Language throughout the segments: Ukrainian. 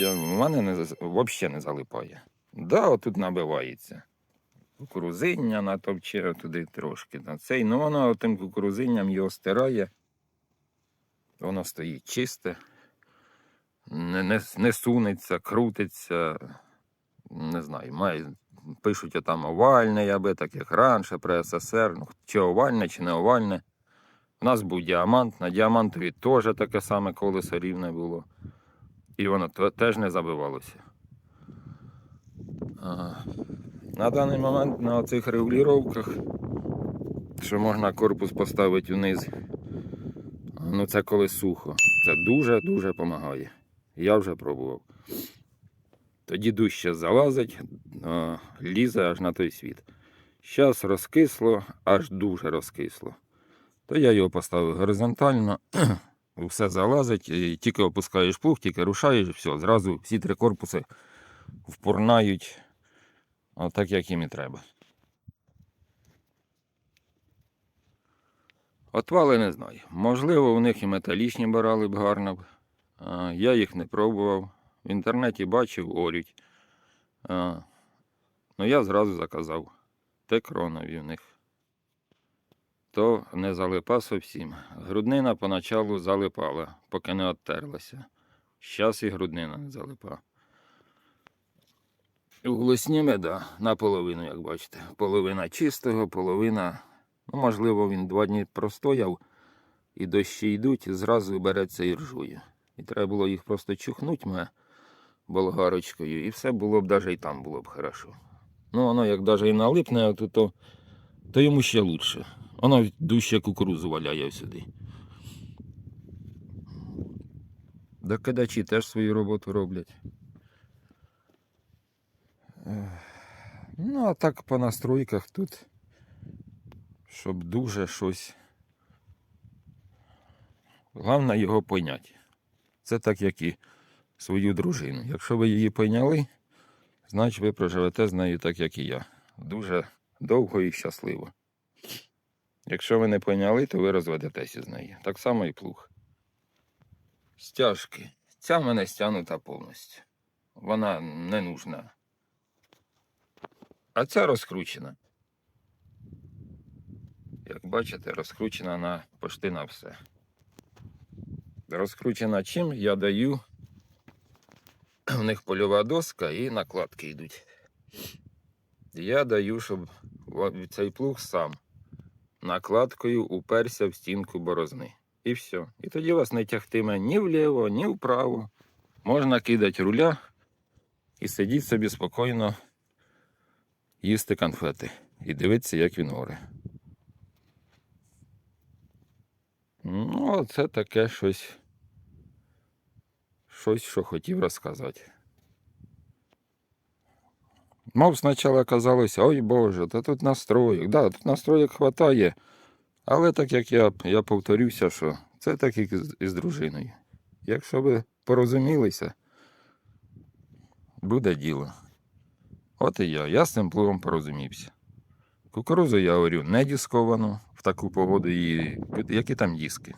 я, в мене не, взагалі не залипає. Да, отут набивається. Кукурузиння натовче туди трошки. На цей, ну воно тим кукурузинням його стирає. Воно стоїть чисте, не, не, не сунеться, крутиться. Не знаю, має, пишуть там овальне, аби так як раніше при СССР. Ну, чи овальне, чи не овальне. У нас був діамант, на діамантові теж таке саме колесо рівне було. І воно теж не забивалося. На даний момент на цих регулюваннях, що можна корпус поставити вниз, ну це коли сухо. Це дуже-дуже допомагає. Я вже пробував. Тоді дужче залазить, лізе аж на той світ. Зараз розкисло, аж дуже розкисло. То я його поставив горизонтально, все залазить, і тільки опускаєш плуг, тільки рушаєш, все, зразу всі три корпуси впорнають, отак, як їм і треба. Отвали не знаю. Можливо, у них і металічні брали б гарно б. Я їх не пробував. В інтернеті бачив, орють. Ну я зразу заказав. Текронові в них то не залипа зовсім. Груднина поначалу залипала, поки не оттерлася. Щас і груднина не залипа. Углосніми, да, наполовину, як бачите. Половина чистого, половина. Ну, можливо, він два дні простояв, і дощі йдуть, і зразу береться і ржує. І треба було їх просто чухнути болгарочкою, і все було б навіть і там було б хорошо. Ну, воно як навіть і налипне, то, то, то йому ще лучше. Воно дужче кукурузу валяє сюди. Докидачі теж свою роботу роблять. Ну, а так по настройках тут, щоб дуже щось. Головне його пойняти. Це так, як і свою дружину. Якщо ви її пойняли, значить ви проживете з нею так, як і я. Дуже довго і щасливо. Якщо ви не поняли, то ви розведетеся з нею. Так само і плуг. Стяжки. Ця в мене стягнута повністю. Вона не нужна. А ця розкручена. Як бачите, розкручена на почти на все. Розкручена чим я даю. В них польова доска і накладки йдуть. Я даю, щоб цей плуг сам накладкою уперся в стінку борозни. І все. І тоді вас не тягтиме ні вліво, ні вправо. Можна кидати руля і сидіти собі спокійно, їсти конфети і дивитися, як він горе. Ну, це таке щось. Щось, що хотів розказати. Мов спочатку казалося, ой Боже, та тут настроїк. Да, тут настроїк хватає. Але так як я, я повторюся, що це так як із, із дружиною. Якщо ви порозумілися, буде діло. От і я. Я з цим плугом порозумівся. Кукурузу я орю не дисковану в таку погоду і які там диски.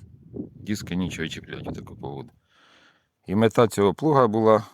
Диски нічого чіплять у таку погоду. І мета цього плуга була